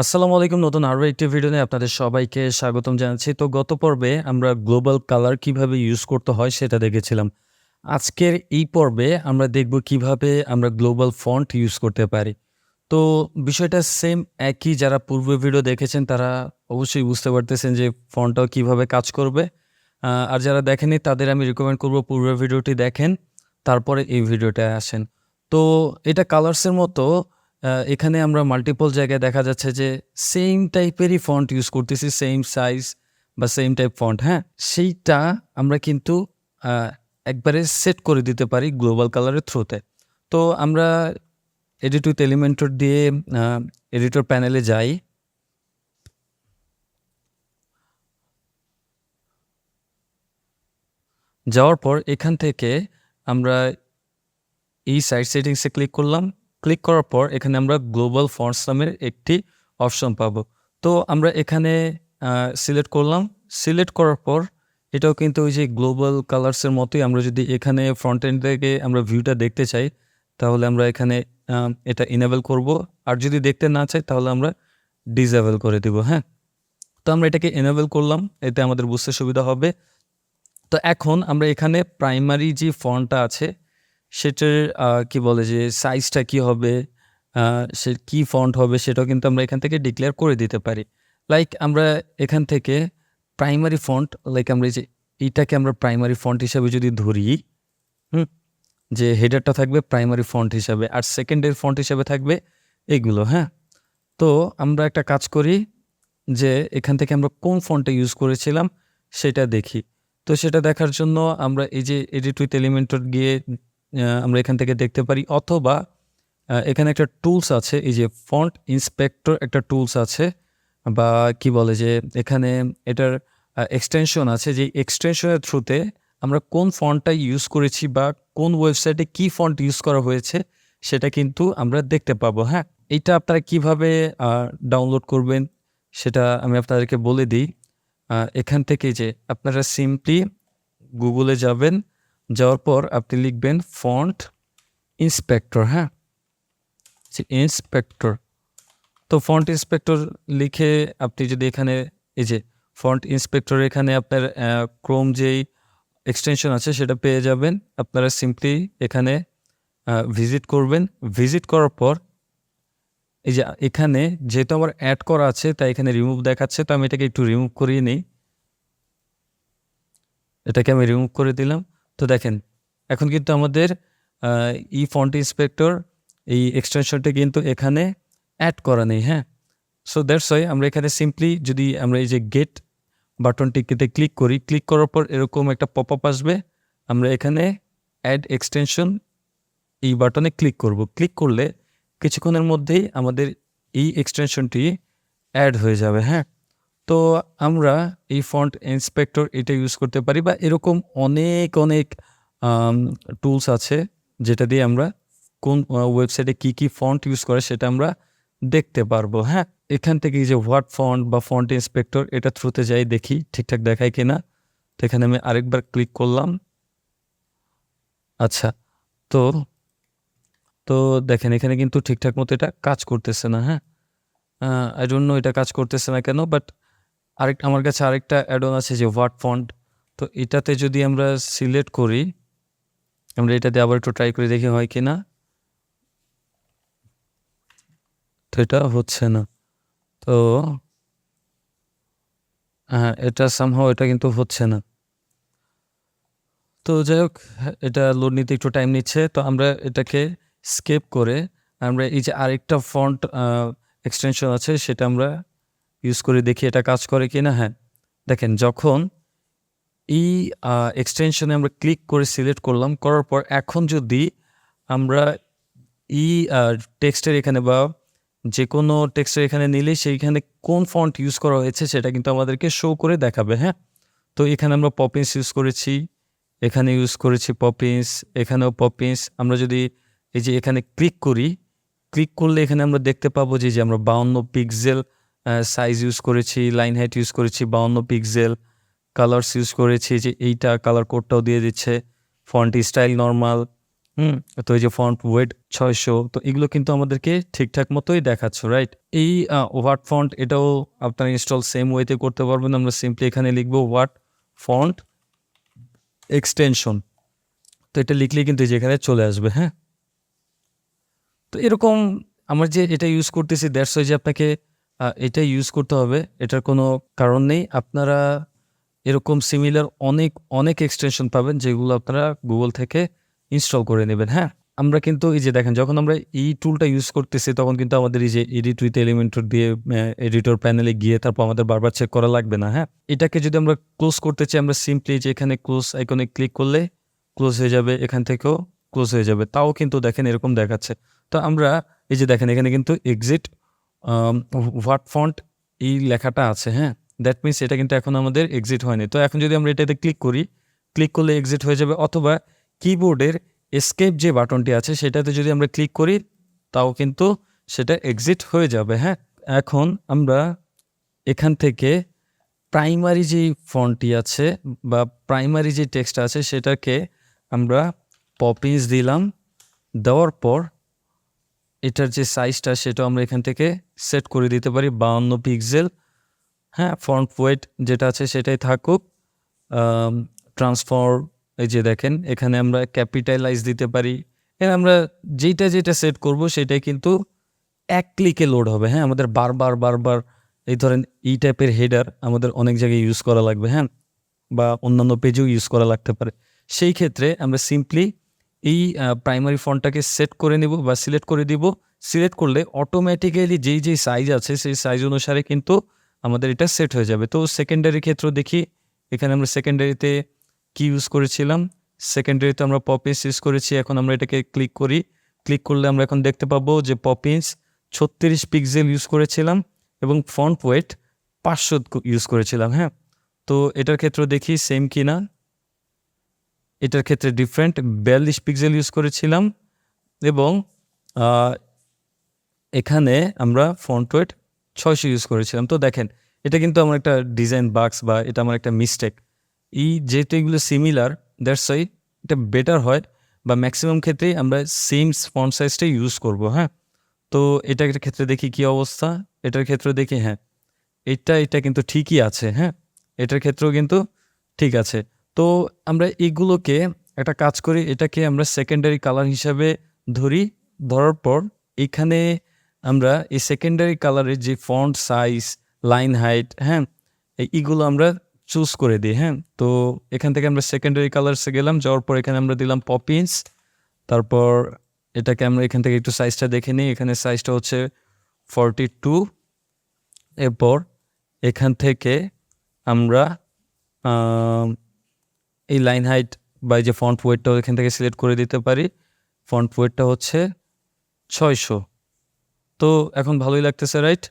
আসসালামু আলাইকুম। নতুন আরও একটি ভিডিও নিয়ে আপনাদের সবাইকে স্বাগতম জানাচ্ছি। তো গত পর্বে আমরা গ্লোবাল কালার কীভাবে ইউজ করতে হয় সেটা দেখেছিলাম। আজকের এই পর্বে আমরা দেখব কীভাবে আমরা গ্লোবাল ফন্ট ইউজ করতে পারি। তো বিষয়টা সেম একই যারা পূর্ব ভিডিও দেখেছেন তারা অবশ্যই বুঝতে পারতেছেন যে ফন্টটাও কীভাবে কাজ করবে। আর যারা দেখেনি তাদের আমি রিকমেন্ড করব পূর্ব ভিডিওটি দেখেন, তারপরে এই ভিডিওটায় আসেন। তো এটা কালার্সের মতো এখানে আমরা মাল্টিপল জায়গায় দেখা যাচ্ছে যে সেম টাইপেরই ফন্ট ইউজ করতেছি সেম সাইজ বা সেম টাইপ ফন্ট হ্যাঁ? সেইটা আমরা কিন্তু একবারে সেট করে দিতে পারি গ্লোবাল কালারের থ্রুতে তো। আমরা এডিট উইথ এলিমেন্টর দিয়ে এডিটর প্যানেলে যাই। যাওয়ার পর এখান থেকে আমরা এই সাইড সেটিংসে ক্লিক করলাম। ক্লিক করার পর এখানে আমরা গ্লোবাল ফন্টস নামের একটি অপশন পাব। তো আমরা এখানে সিলেক্ট করলাম। সিলেক্ট করার পর এটাও কিন্তু ওই যে গ্লোবাল কালার্সের মতোই আমরা যদি এখানে ফ্রন্ট এন্ড থেকে আমরা ভিউটা দেখতে চাই, তাহলে আমরা এখানে এটা ইনেবল করব। আর যদি দেখতে না চাই, তাহলে আমরা ডিসেবল করে দিব হ্যাঁ? তো আমরা এটাকে এনেবল করলাম, এতে আমাদের বুঝতে সুবিধা হবে। তো এখন আমরা এখানে প্রাইমারি যে ফন্টটা আছে সেটার কি বলে যে সাইজটা কি হবে সে কি ফন্ট হবে সেটাও কিন্তু আমরা এখান থেকে ডিক্লেয়ার করে দিতে পারি। লাইক আমরা এখান থেকে প্রাইমারি ফন্ট লাইক আমরা যে এইটাকে আমরা প্রাইমারি ফন্ট হিসাবে যদি ধরি, হুম, যে হেডারটা থাকবে প্রাইমারি ফন্ট হিসাবে আর সেকেন্ডারি ফন্ট হিসাবে থাকবে এগুলো হ্যাঁ? তো আমরা একটা কাজ করি যে এখান থেকে আমরা কোন ফন্টটা ইউজ করেছিলাম সেটা দেখি। তো সেটা দেখার জন্য আমরা এই যে এডিট উইথ এলিমেন্টর গিয়ে আমরা এখান থেকে দেখতে পারি। অথবা এখানে একটা টুলস আছে, এই যে ফন্ট ইন্সপেক্টর একটা টুলস আছে, বা কি বলে যে এখানে এটার এক্সটেনশন আছে, যে এক্সটেনশনের থ্রুতে আমরা কোন ফন্টটা ইউজ করেছি বা কোন ওয়েবসাইটে কি ফন্ট ইউজ করা হয়েছে, সেটা কিন্তু আমরা দেখতে পাবো হ্যাঁ? এইটা আপনারা কীভাবে ডাউনলোড করবেন, সেটা আমি আপনাদেরকে বলে দিই। এখান থেকে যে আপনারা সিম্পলি গুগলে যাবেন যাওয়ার পর আপনি লিখবেন ফন্ট ইন্সপেক্টর হ্যাঁ? ইন্সপেক্টর। তো ফন্ট ইন্সপেক্টর লিখে আপনি যদি এখানে, এই যে ফন্ট ইন্সপেক্টর এখানে আপনার ক্রোম যেই এক্সটেনশন আছে সেটা পেয়ে যাবেন। আপনারা সিম্পলি এখানে ভিজিট করবেন। ভিজিট করার পর, এই যে এখানে যেহেতু আমার অ্যাড করা আছে, তাই এখানে রিমুভ দেখাচ্ছে, তো আমি এটাকে একটু রিমুভ করিয়ে নিই। এটাকে আমি রিমুভ করে দিলাম। তো দেখেন, এখন কিন্তু আমাদের ই ফন্ট ইন্সপেক্টর এই এক্সটেনশনটা কিন্তু এখানে অ্যাড করা নেই হ্যাঁ? সো দ্যাটস ওয়াই আমরা এখানে সিম্পলি যদি আমরা এই যে গেট বাটনটিতে ক্লিক করি ক্লিক করার পর এরকম একটা পপ আপ আসবে। আমরা এখানে অ্যাড এক্সটেনশন এই বাটনে ক্লিক করব। ক্লিক করলে কিছুক্ষণের মধ্যেই আমাদের এই এক্সটেনশনটি অ্যাড হয়ে যাবে হ্যাঁ? তো আমরা এই ফন্ট ইন্সপেক্টর এটা ইউজ করতে পারি বা এরকম অনেক অনেক টুলস আছে যেটা দিয়ে আমরা কোন ওয়েবসাইটে কি কি ফন্ট ইউজ করে সেটা আমরা দেখতে পারব। হ্যাঁ এখান থেকে যে হোয়াট ফন্ট বা ফন্ট ইন্সপেক্টর এটা থ্রুতে যাই দেখি ঠিকঠাক দেখায় কিনা। তো এখানে আমি আরেকবার ক্লিক করলাম। আচ্ছা তো তো দেখেন এখানে কিন্তু ঠিকঠাক মতো এটা কাজ করতেছে না হ্যাঁ। আই ডোন্ট নো এটা কাজ করতেছে না কেন? বাট আরেক, আমার কাছে আরেকটা অ্যাডন আছে যে হোয়াট ফন্ট তো এটাতে যদি আমরা সিলেক্ট করি, আমরা এটাতে আবার একটু ট্রাই করে দেখি হয় কি না তো এটা হচ্ছে না। তো হ্যাঁ এটা সামহাও এটা কিন্তু হচ্ছে না। তো যাই হোক, এটা লোড নিতে একটু টাইম নিচ্ছে। তো আমরা এটাকে স্কেপ করে আমরা এই যে আরেকটা ফন্ট এক্সটেনশন আছে, সেটা আমরা ইউজ করে দেখি এটা কাজ করে কি না হ্যাঁ। দেখেন, যখন এই এক্সটেনশনে আমরা ক্লিক করে সিলেক্ট করলাম, করার পর এখন যদি আমরা ই টেক্সটের এখানে বা যে কোনো টেক্সটের এখানে নিলে সেইখানে কোন ফন্ট ইউজ করা হয়েছে সেটা কিন্তু আমাদেরকে শো করে দেখাবে হ্যাঁ। তো এখানে আমরা পপিন্স ইউজ করেছি, এখানে ইউজ করেছি পপিন্স এখানেও পপিন্স আমরা যদি এই যে এখানে ক্লিক করি ক্লিক করলে এখানে আমরা দেখতে পাবো যে যে আমরা বাউন্ন পিক্সেল সাইজ ইউজ করেছি লাইন হাইট ইউজ করেছি, বাউন্ন পিক্সেল কালার্স ইউজ করেছি যে এইটা কালার কোডটাও দিয়ে দিচ্ছে। ফন্ট স্টাইল নর্মাল হুম, তো এই যে ফন্ট ওয়েট ছয়শো, তো এগুলো কিন্তু আমাদেরকে ঠিকঠাক মতোই দেখাচ্ছে রাইট এই ওয়ার্ড ফন্ট এটাও আপনারা ইনস্টল সেম ওয়েতে করতে পারবেন, আমরা সিম্পলি এখানে লিখব ওয়ার্ড ফন্ট এক্সটেনশন তো এটা লিখলেই কিন্তু এই যে চলে আসবে হ্যাঁ? তো এরকম আমরা যে এটা ইউজ করতেছি ওই যে আপনাকে এটা ইউজ করতে হবে। এটার কোনো কারণ নেই। আপনারা এরকম সিমিলার অনেক অনেক এক্সটেনশন পাবেন যেগুলো আপনারা গুগল থেকে ইনস্টল করে নেবেন হ্যাঁ? আমরা কিন্তু এই যে দেখেন, যখন আমরা এই টুলটা ইউজ করতেছি, তখন কিন্তু আমাদের এই যে এডিট উইথ এলিমেন্টর দিয়ে এডিটর প্যানেলে গিয়ে তারপর আমাদের বারবার চেক করা লাগবে না হ্যাঁ? এটাকে যদি আমরা ক্লোজ করতে চাই, আমরা সিম্পলি যে এখানে ক্লোজ আইকনে ক্লিক করলে ক্লোজ হয়ে যাবে, এখান থেকেও ক্লোজ হয়ে যাবে। তাও কিন্তু দেখেন এরকম দেখাচ্ছে। তো আমরা এই যে দেখেন, এখানে কিন্তু এক্সিট হোয়াট ফন্ট এই লেখাটা আছে হ্যাঁ? দ্যাট মিনস এটা কিন্তু এখন আমাদের এক্সিট হয়নি। তো এখন যদি আমরা এটাতে ক্লিক করি ক্লিক করলে এক্সিট হয়ে যাবে। অথবা কিবোর্ডের এসকেপ যে বাটনটি আছে, সেটাতে যদি আমরা ক্লিক করি, তাও কিন্তু সেটা এক্সিট হয়ে যাবে হ্যাঁ? এখন আমরা এখান থেকে প্রাইমারি যেই ফন্টটি আছে বা প্রাইমারি যে টেক্সট আছে, সেটাকে আমরা পপিস দিলাম। দেওয়ার পর এটার যে সাইজটা সেটা আমরা এখান থেকে সেট করে দিতে পারি। বাউন্ন পিক্সেল হ্যাঁ ফ্রন্ট ওয়েট যেটা আছে সেটাই থাকুক। ট্রান্সফর এই যে দেখেন, এখানে আমরা ক্যাপিটালাইজ দিতে পারি। এখানে আমরা যেইটা যেটা সেট করব সেটাই কিন্তু এক ক্লিকে লোড হবে হ্যাঁ আমাদের বারবার বারবার এই ধরেন এই টাইপের হেডার আমাদের অনেক জায়গায় ইউজ করা লাগবে হ্যাঁ বা অন্যান্য পেজেও ইউজ করা লাগতে পারে। সেই ক্ষেত্রে আমরা সিম্পলি এই প্রাইমারি ফন্টটাকে সেট করে নেব বা সিলেক্ট করে দিব। সিলেক্ট করলে অটোমেটিক্যালি যেই যেই সাইজ আছে, সেই সাইজ অনুসারে কিন্তু আমাদের এটা সেট হয়ে যাবে। তো সেকেন্ডারি ক্ষেত্র দেখি। এখানে আমরা সেকেন্ডারিতে কি ইউজ করেছিলাম? সেকেন্ডারিতে আমরা পপিন্স ইউজ করেছি। এখন আমরা এটাকে ক্লিক করি। ক্লিক করলে আমরা এখন দেখতে পাবো যে পপিন্স ছত্রিশ পিক্সেল ইউজ করেছিলাম এবং ফন্ট ওয়েট পাঁচশো ইউজ করেছিলাম হ্যাঁ? তো এটার ক্ষেত্রে দেখি সেম কি না এটার ক্ষেত্রে ডিফারেন্ট বিয়াল্লিশ পিক্সেল ইউজ করেছিলাম এবং এখানে আমরা ফন্ট ওয়েট ছয়শো ইউজ করেছিলাম। তো দেখেন, এটা কিন্তু আমার একটা ডিজাইন বাক্স বা এটা আমার একটা মিস্টেক এই যেহেতু এগুলো সিমিলার দ্যাটস ওয়াই এটা বেটার হয় বা ম্যাক্সিমাম ক্ষেত্রেই আমরা সেম ফন্ট সাইজটাই ইউজ করব হ্যাঁ? তো এটার ক্ষেত্রে দেখি কি অবস্থা? এটার ক্ষেত্রে দেখি হ্যাঁ এটা এটা কিন্তু ঠিকই আছে হ্যাঁ? এটার ক্ষেত্রেও কিন্তু ঠিক আছে। তো আমরা এগুলোকে একটা কাজ করি এটাকে আমরা সেকেন্ডারি কালার হিসাবে ধরি। ধরার পর এখানে আমরা এই সেকেন্ডারি কালারের যে ফন্ট সাইজ লাইন হাইট হ্যাঁ এই- এগুলো আমরা চুজ করে দিই হ্যাঁ। তো এখান থেকে আমরা সেকেন্ডারি কালার্সে গেলাম যাওয়ার পর এখানে আমরা দিলাম পপিন্স তারপর এটাকে আমরা এখান থেকে একটু সাইজটা দেখে নিই। এখানে সাইজটা হচ্ছে ফর্টি টু এরপর এখান থেকে আমরা আম, এই লাইন হাইট বা যে ফন্ট ওয়েটটাও এখান থেকে সিলেক্ট করে দিতে পারি। ফন্ট ওয়েটটা হচ্ছে ছয়শো। তো এখন ভালোই লাগতেছে রাইট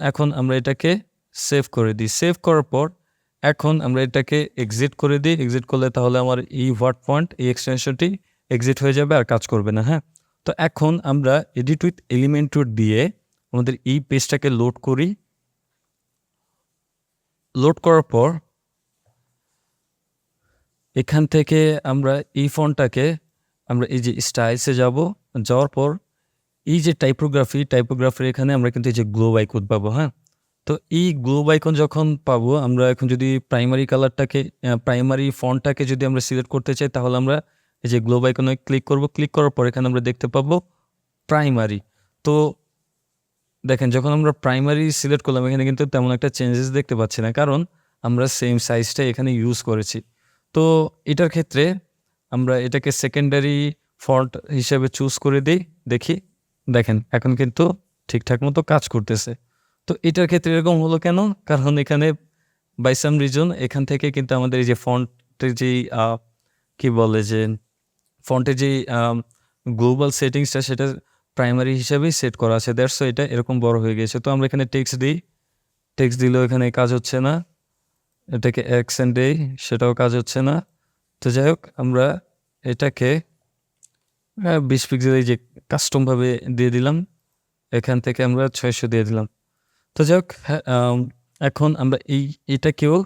এখন আমরা এটাকে সেভ করে দিই। সেভ করার পর এখন আমরা এটাকে এক্সিট করে দিই। এক্সিট করলে তাহলে আমার এই ওয়ার্ড পয়েন্ট এই এক্সটেনশনটি এক্সিট হয়ে যাবে আর কাজ করবে না হ্যাঁ? তো এখন আমরা এডিট উইথ এলিমেন্টর দিয়ে আমাদের এই পেজটাকে লোড করি। লোড করার পর এখান থেকে আমরা এই ফোনটাকে আমরা এই যে স্টাইলসে যাব, যাওয়ার পর এই যে টাইপোগ্রাফি টাইপোগ্রাফির এখানে আমরা কিন্তু এই যে গ্লো আইকন পাবো হ্যাঁ? তো এই গ্লো আইকন যখন পাবো, আমরা এখন যদি প্রাইমারি কালারটাকে প্রাইমারি ফন্টটাকে যদি আমরা সিলেক্ট করতে চাই, তাহলে আমরা এই যে গ্লো আইকনে ক্লিক করব। ক্লিক করার পর এখানে আমরা দেখতে পাবো প্রাইমারি তো দেখেন, যখন আমরা প্রাইমারি সিলেক্ট করলাম, এখানে কিন্তু তেমন একটা চেঞ্জেস দেখতে পাচ্ছি না, কারণ আমরা সেম সাইজটা এখানে ইউজ করেছি। তো এটার ক্ষেত্রে আমরা এটাকে সেকেন্ডারি ফন্ট হিসেবে চুজ করে দিই দেখি। দেখেন এখন কিন্তু ঠিকঠাক মতো কাজ করতেছে। তো এটার ক্ষেত্রে এরকম হলো কেন? কারণ এখানে বাই সাম রিজন এখান থেকে কিন্তু আমাদের এই যে ফন্টের আহ, কি বলে যে ফন্টের যেই গ্লোবাল সেটিংসটা সেটা প্রাইমারি হিসেবেই সেট করা আছে। দ্যাটস এটা এরকম বড় হয়ে গেছে তো আমরা এখানে টেক্সট দিই। টেক্সট দিলেও এখানে কাজ হচ্ছে না। এটাকে অ্যাকসেন্ট দেই সেটাও কাজ হচ্ছে না। তো যাই হোক আমরা এটাকে বিশ পিক্সেল এই যে কাস্টমভাবে দিয়ে দিলাম এখান থেকে আমরা ছয়শো দিয়ে দিলাম। তো যাই হোক হ্যাঁ, এখন আমরা এই এটাকেও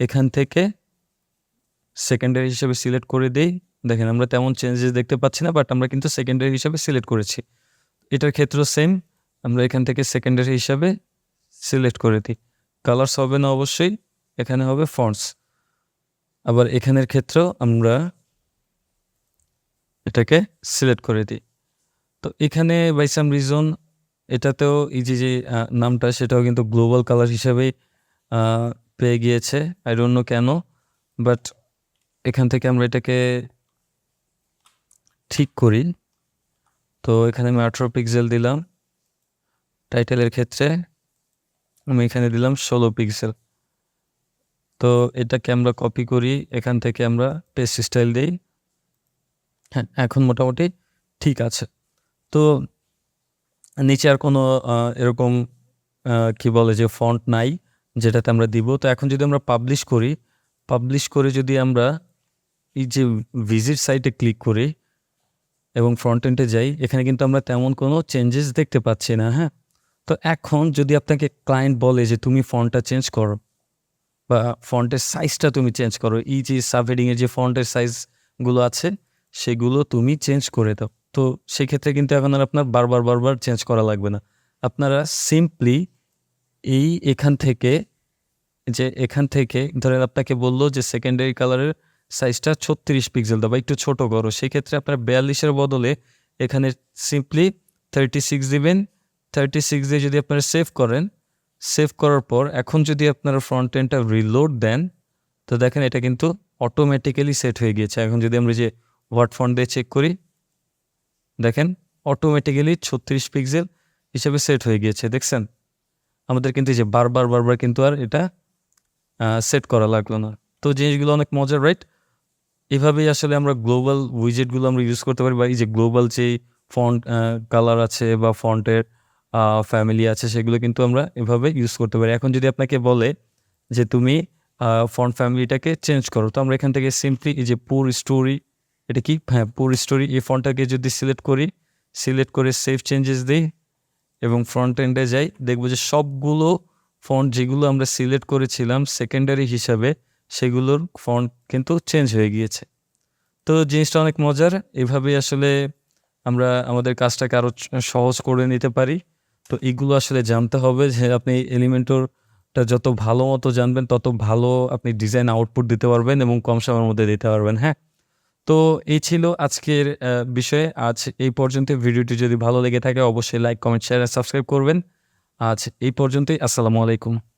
এখান থেকে সেকেন্ডারি হিসেবে সিলেক্ট করে দিই। দেখেন আমরা তেমন চেঞ্জেস দেখতে পাচ্ছি না বাট আমরা কিন্তু সেকেন্ডারি হিসাবে সিলেক্ট করেছি। এটার ক্ষেত্রেও সেম আমরা এখান থেকে সেকেন্ডারি হিসাবে সিলেক্ট করে দিই। কালার্স হবে না অবশ্যই। এখানে হবে ফন্টস আবার এখানের ক্ষেত্রেও আমরা এটাকে সিলেক্ট করে দিই। তো এখানে বাই সাম রিজন এটাতেও এই যে যে নামটা সেটাও কিন্তু গ্লোবাল কালার হিসাবেই পেয়ে গিয়েছে। আই ডোন্ট নো কেন বাট এখান থেকে আমরা এটাকে ঠিক করি। তো এখানে আমি আঠেরো পিক্সেল দিলাম। টাইটেলের ক্ষেত্রে আমি এখানে দিলাম ষোলো পিক্সেল তো এটাকে আমরা কপি করি, এখান থেকে আমরা পেস্ট স্টাইল দিই। হ্যাঁ এখন মোটামুটি ঠিক আছে। তো নিচে আর কোনো এরকম কি বলে যে ফন্ট নাই যেটাতে আমরা দিব। তো এখন যদি আমরা পাবলিশ করি পাবলিশ করে যদি আমরা এই যে ভিজিট সাইটে ক্লিক করি এবং ফ্রন্ট এন্ডে যাই, এখানে কিন্তু আমরা তেমন কোনো চেঞ্জেস দেখতে পাচ্ছি না হ্যাঁ? তো এখন যদি আপনাকে ক্লায়েন্ট বলে যে তুমি ফন্টটা চেঞ্জ করো বা ফন্টের সাইজটা তুমি চেঞ্জ করো। এই যে সাবহেডিংয়ের যে ফন্টের সাইজগুলো আছে, সেগুলো তুমি চেঞ্জ করে দাও। তো সেক্ষেত্রে কিন্তু এখন আর আপনার বারবার বারবার চেঞ্জ করা লাগবে না। আপনারা সিম্পলি এই এখান থেকে, যে এখান থেকে ধরেন আপনাকে বলল যে সেকেন্ডারি কালারের সাইজটা ছত্রিশ পিক্সেল দাও একটু ছোটো করো। সেক্ষেত্রে আপনার বিয়াল্লিশের বদলে এখানে সিম্পলি থার্টি সিক্স দিবেন। থার্টি সিক্স দিয়ে যদি আপনারা সেভ করেন সেভ করার পর, এখন যদি আপনারা ফ্রন্ট এন্ডটা রিলোড দেন, তো দেখেন এটা কিন্তু অটোমেটিক্যালি সেট হয়ে গিয়েছে। এখন যদি আমরা যে ওয়ার্ড ফন্ট দিয়ে চেক করি, দেখেন অটোমেটিক্যালি ছত্রিশ পিক্সেল হিসেবে সেট হয়ে গিয়েছে, দেখছেন? আমাদের কিন্তু যে বারবার বারবার কিন্তু আর এটা সেট করা লাগল না। তো জিনিসগুলো অনেক মজার রাইট এভাবেই আসলে আমরা গ্লোবাল উইজেটগুলো আমরা ইউজ করতে পারি, বা এই যে গ্লোবাল যেই ফন্ট কালার আছে বা ফন্টের ফ্যামিলি আছে, সেগুলো কিন্তু আমরা এভাবে ইউজ করতে পারি। এখন যদি আপনাকে বলে যে তুমি ফন্ট ফ্যামিলিটাকে চেঞ্জ করো, তো আমরা এখান থেকে সিম্পলি এই যে পুর স্টোরি এটা কি? হ্যাঁ পুর স্টোরি এই ফন্টটাকে যদি সিলেক্ট করি সিলেক্ট করে সেভ চেঞ্জেস দিই এবং ফ্রন্ট এন্ডে যাই, দেখব যে সবগুলো ফন্ট যেগুলো আমরা সিলেক্ট করেছিলাম সেকেন্ডারি হিসাবে, সেগুলোর ফন্ট কিন্তু চেঞ্জ হয়ে গিয়েছে। তো জিনিসটা অনেক মজার। এভাবেই আসলে আমরা আমাদের কাজটাকে আরও সহজ করে নিতে পারি। তো এগুলো আসলে জানতে হবে যে আপনি এলিমেন্টরটা যত ভালো মতো জানবেন, তত ভালো আপনি ডিজাইন আউটপুট দিতে পারবেন এবং কম সময়ের মধ্যে দিতে পারবেন হ্যাঁ? তো এই ছিল আজকের বিষয়ে। আজ এই পর্যন্ত ভিডিওটি যদি ভালো লেগে থাকে, অবশ্যই লাইক কমেন্ট শেয়ার সাবস্ক্রাইব করবেন। আজ এই পর্যন্তই। আসসালামু আলাইকুম।